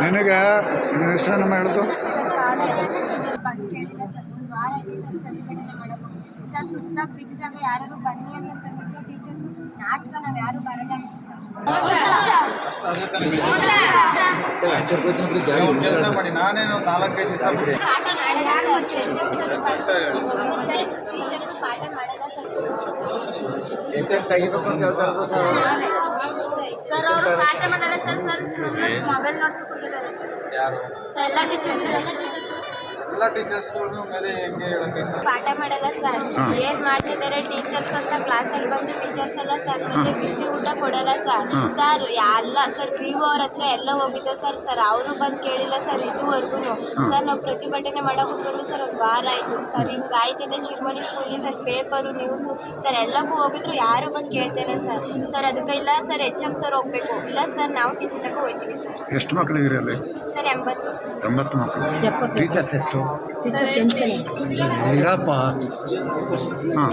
ನಿನಗೆ ನಿನ್ನ ಹೆಸರು ನಮ್ಮ ಹೇಳ್ದು? ಸರ್ ಸರ್ ಸರ್ ಸರ್ ಸುಸ್ತಾಗಿ ಬಿದ್ದಿದಾಗ ಯಾರು ಬನ್ನಿ ಅಂತ ಟೀಚರ್ಸ್ ನಾಟಕ ನಾವು ಯಾರು ಬರಲ್ಲ ಅಂತ ಸರ್ ಕೆಲಸ ಮಾಡಿ ನಾನೇನು ನಾಲ್ಕೈದು ದಿವಸ ಬಿಟ್ಟು ಪಾಠ ಮಾಡಲ್ಲ ಸರ್ ಸರ್ ಟೀಚರ್ಸ್ ಪಾಠ ಮಾಡಲ್ಲ ಸರ್ ಸರ್ ಅವರು ಪಾಠ ಮಾಡಲ್ಲ ಸರ್ ಸರ್ ಸುಮ್ಮನೆ ಮೊಬೈಲ್ ನೋಡ್ತಾ ಕೂತಿದ್ದಾರೆ ಸರ್ ಯಾರು ಸರ್ ಎಲ್ಲ ಟೀಚರ್ಸ್ ಎಲ್ಲ ಟೀಚರ್ಸ್ ಎಲ್ಲ ಟೀಚರ್ಸ್ ಮೇಲೆ ಹೆಂಗೆ ಹೇಳಬೇಕು ಪಾಠ ಮಾಡಲ್ಲ ಸರ್. ಏನ್ ಮಾಡ್ತಿದ್ದಾರೆ ಟೀಚರ್ಸ್ ಅಂತ ಕ್ಲಾಸಲ್ಲಿ ಬಂದು ವಿಚಾರಿಸಲ್ಲ ಸರ್ ಮತ್ತೆ ಬಿಸಿ ಊಟ ಕೊಡಲ್ಲ ಸರ್. ಸರ್ ಅಲ್ಲ ಸರ್ ಪಿ ಯು ಅವ್ರ ಹತ್ರ ಎಲ್ಲ ಹೋಗಿದ್ದ ಸರ್ ಸರ್ ಅವರು ಬಂದು ಕೇಳಿಲ್ಲ ಸರ್ ಇದುವರೆಗೂ ಸರ್ ನಾವು ಪ್ರತಿಭಟನೆ ಮಾಡಕ್ ಕುತ್ಕೊಂಡು ಸರ್ ಒಂದು ವಾರ ಆಯ್ತು. ಸರ್ ಹಿಂಗ್ ಆಯ್ತಿದೆ ಶಿರ್ಮಣಿ ಸ್ಕೂಲಿ ಸರ್ ಪೇಪರು ನ್ಯೂಸು ಸರ್ ಎಲ್ಲಕ್ಕೂ ಹೋಗಿದ್ರು ಯಾರು ಬಂದು ಕೇಳ್ತಾರೆ ಸರ್ ಸರ್ ಅದಕ್ಕೆ ಇಲ್ಲ ಸರ್ ಎಚ್ ಎಂ ಸರ್ ಹೋಗ್ಬೇಕು. ಇಲ್ಲ ಸರ್ ನಾವು ಟಿ ಸಿ ತನಕ ಹೋಗ್ತೀವಿ ಸರ್ ಎಷ್ಟು ಮಕ್ಕಳಿದ್ದೀರಿ ಅಲ್ಲಿ? ಸರ್ ಎಂಬತ್ತು. ಎಂಬತ್ತು ಮಕ್ಕಳು ಟೀಚರ್ಸ್ ಎಷ್ಟು? ಇರಪ್ಪ ಹಾಂ.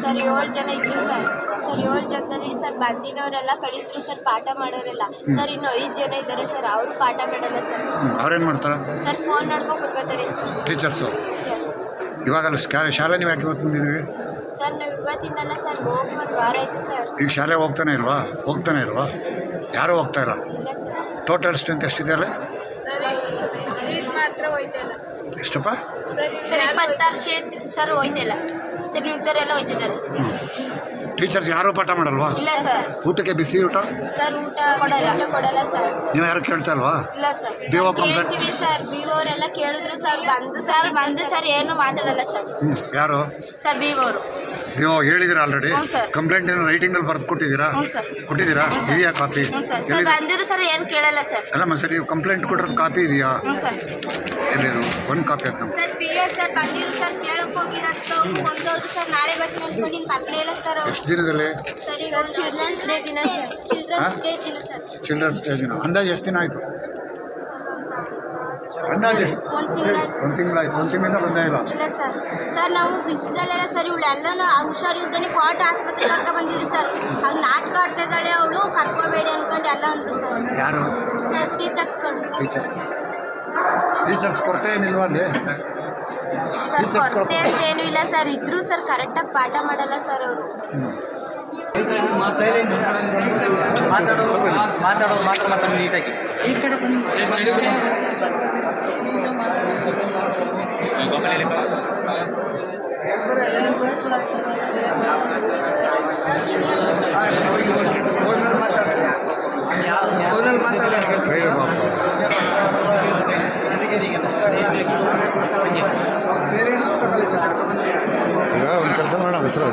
ಸರ್ ಏಳು ಜನ ಇದ್ರು ಸರ್ ಸರ್ ಏಳು ಜನದಲ್ಲಿ ಸರ್ ಬಂದಿದ್ದವರೆಲ್ಲ ಕಳಿಸ್ರು ಸರ್ ಪಾಠ ಮಾಡೋರೆಲ್ಲ. ಸರ್ ಇನ್ನು ಐದು ಜನ ಇದ್ದಾರೆ ಸರ್ ಅವರು ಪಾಠ ಮಾಡಲ್ಲ ಸರ್ ಅವ್ರೇನು ಮಾಡ್ತಾರೆ? ಸರ್ ಫೋನ್ ನೋಡ್ಕೊಂಡು ಕುತ್ಕೋತಾರೆ ಸರ್ ಟೀಚರ್ಸು ಸರ್ ಇವಾಗಲ್ಲ ಶಾಲೆ ಶಾಲೆ ನೀವು ಯಾಕೆ ಇವತ್ತು ಬಂದಿದ್ರಿ? ಸರ್ ನಾವು ಇವತ್ತಿಂದಲ್ಲ ಸರ್ ಹೋಗಿ ಒಂದು ವಾರ ಆಯಿತು ಸರ್ ಈಗ ಶಾಲೆ ಹೋಗ್ತಾನೆ ಇಲ್ವಾ? ಹೋಗ್ತಾನೆ ಇಲ್ವಾ? ಯಾರೂ ಹೋಗ್ತಾ ಇಲ್ಲ? ಸರ್ ಟೋಟಲ್ ಸ್ಟ್ರೆಂತ್ ಎಷ್ಟಿದೆ ಅಲ್ಲ? ಹೋಯ್ತಿಲ್ಲ ಎಷ್ಟಪ್ಪ? ಸರ್ ಇಪ್ಪತ್ತಾರು ಸೀಟ್ ಸರ್ ಹೋಯ್ತಿಲ್ಲ ಸರ್ ಮಿಗ್ದವರೆಲ್ಲ ಹೋಯ್ತಿದ್ದಾರೆ. ಟೀಚರ್ಸ್ ಯಾರೂ ಪಾಠ ಮಾಡಲ್ವಾ? ಇಲ್ಲ ಸರ್. ಊಟಕ್ಕೆ ಬಿಸಿ ಊಟ? ಸರ್ ಊಟ ಕೊಡಲ್ಲ. ಕೊಡಲ್ಲ ಸರ್. ನೀವು ಯಾರು ಕೇಳ್ತಾ ಇಲ್ವಾ? ಇಲ್ಲ ಸರ್. BO complaint? ಕೇಳ್ತೀವಿ ಸರ್. ಬಿ ಅವರೆಲ್ಲ ಕೇಳಿದ್ರು ಸರ್ ಬಂದು ಸರ್ ಬಂದು ಸರ್ ಏನು ಮಾತಾಡಲ್ಲ ಸರ್. ಯಾರು? ಸರ್ ನೀವು ಹೇಳಿದಿರ ಆಲ್ರೆಡಿ ಹ್ಞೂ ಸರ್. ಕಂಪ್ಲೇಂಟ್ ಏನು ರೈಟಿಂಗಲ್ಲಿ ಬರೆದು ಕೊಟ್ಟಿದ್ದೀರಾ? ಹ್ಞೂ ಸರ್. ಕೊಟ್ಟಿದ್ದೀರಾ? ಇದೆಯಾ ಕಾಪಿ ಹ್ಞೂ ಸರ್. ಸರ್ ಎಲ್ಲಿದೆ ಬಂದಿದ್ರು ಸರ್ ಏನು ಕೇಳಲ್ಲ ಸರ್. ಅಲ್ಲಮ್ಮ ಸರ್ ನೀವು ಕಂಪ್ಲೇಂಟ್ ಕೊಟ್ಟಿರೋದು ಕಾಪಿ ಇದೆಯಾ? ಹ್ಞೂ ಸರ್. ಎಲ್ಲಿದು? ಒಂದು ಕಾಪಿ ಅದು ನಮ್ಗೆ ಸರ್ ಸರ್ ಬಂದಿರು ಸರ್ ಕೇಳಕ್ ಹೋಗಿರತ್ತು ಒಂದೋದ್ರು ಸರ್ ನಾಳೆ ಬರ್ತೀನಿ ಅನ್ಕೊಂಡು ಇನ್ನು ಬರ್ಲೇ ಇಲ್ಲ ಸರ್ ಅವ್ರು. ಎಷ್ಟು ದಿನದಲ್ಲಿ? ಸರಿ ಸರ್ ಚಿಲ್ಡ್ರನ್ಸ್ ಡೇ ದಿನ ಸರ್? ಚಿಲ್ಡ್ರನ್ಸ್ ಡೇ ದಿನ ಸರ್. ಚಿಲ್ಡ್ರನ್ಸ್ ಡೇ ದಿನ. ಅಂದಾಜು ಎಷ್ಟು ದಿನ ಆಯಿತು? ಅಂದಾಜು ಎಷ್ಟು? ಒಂದು ತಿಂಗಳ ಒಂದು ತಿಂಗಳಾಯ್ತು. ಒಂದು ತಿಂಗಳಿಂದ ಬಂದೇ ಇಲ್ಲ? ಇಲ್ಲ ಸರ್. ಸರ್ ನಾವು ಬಿಸಿಲಲ್ಲೆಲ್ಲ ಸರ್ ಇವಳು ಎಲ್ಲನೂ ಹುಷಾರಿಲ್ದೇನೆ ಕೋಟ ಆಸ್ಪತ್ರೆ ಕರ್ಕ ಬಂದಿದ್ರು ಸರ್. ಆಗ ನಾಟಕ ಆಡ್ತಾ ಇದ್ದಾಳೆ ಅವಳು ಕರ್ಕೋಬೇಡಿ ಅನ್ಕೊಂಡು ಎಲ್ಲ ಅಂದ್ರು ಸರ್. ಯಾರು? ಸರ್ ಟೀಚರ್ಸ್ಗಳು ಟೀಚರ್ಸ್ ಟೀಚರ್ಸ್ ಕೊರತೆ ಏನಿಲ್ವಾ ಅಲ್ಲಿ? ಸರ್ ಕೊರತೆ ಅಂತ ಏನೂ ಇಲ್ಲ ಸರ್. ಇದ್ರೂ ಸರ್ ಕರೆಕ್ಟಾಗಿ ಪಾಠ ಮಾಡಲ್ಲ ಸರ್ ಅವರು. ಮಾತಾಡೋದು ಮಾತಾಡೋದು ಮಾತ್ರ ಮಾತಾಡೋದು ನೀಟಾಗಿ ಸೈಡ್ ಬಾಪ. ಈಗ ಒಂದು ಕೆಲಸ ಮಾಡೋಣ ಹೆಸರು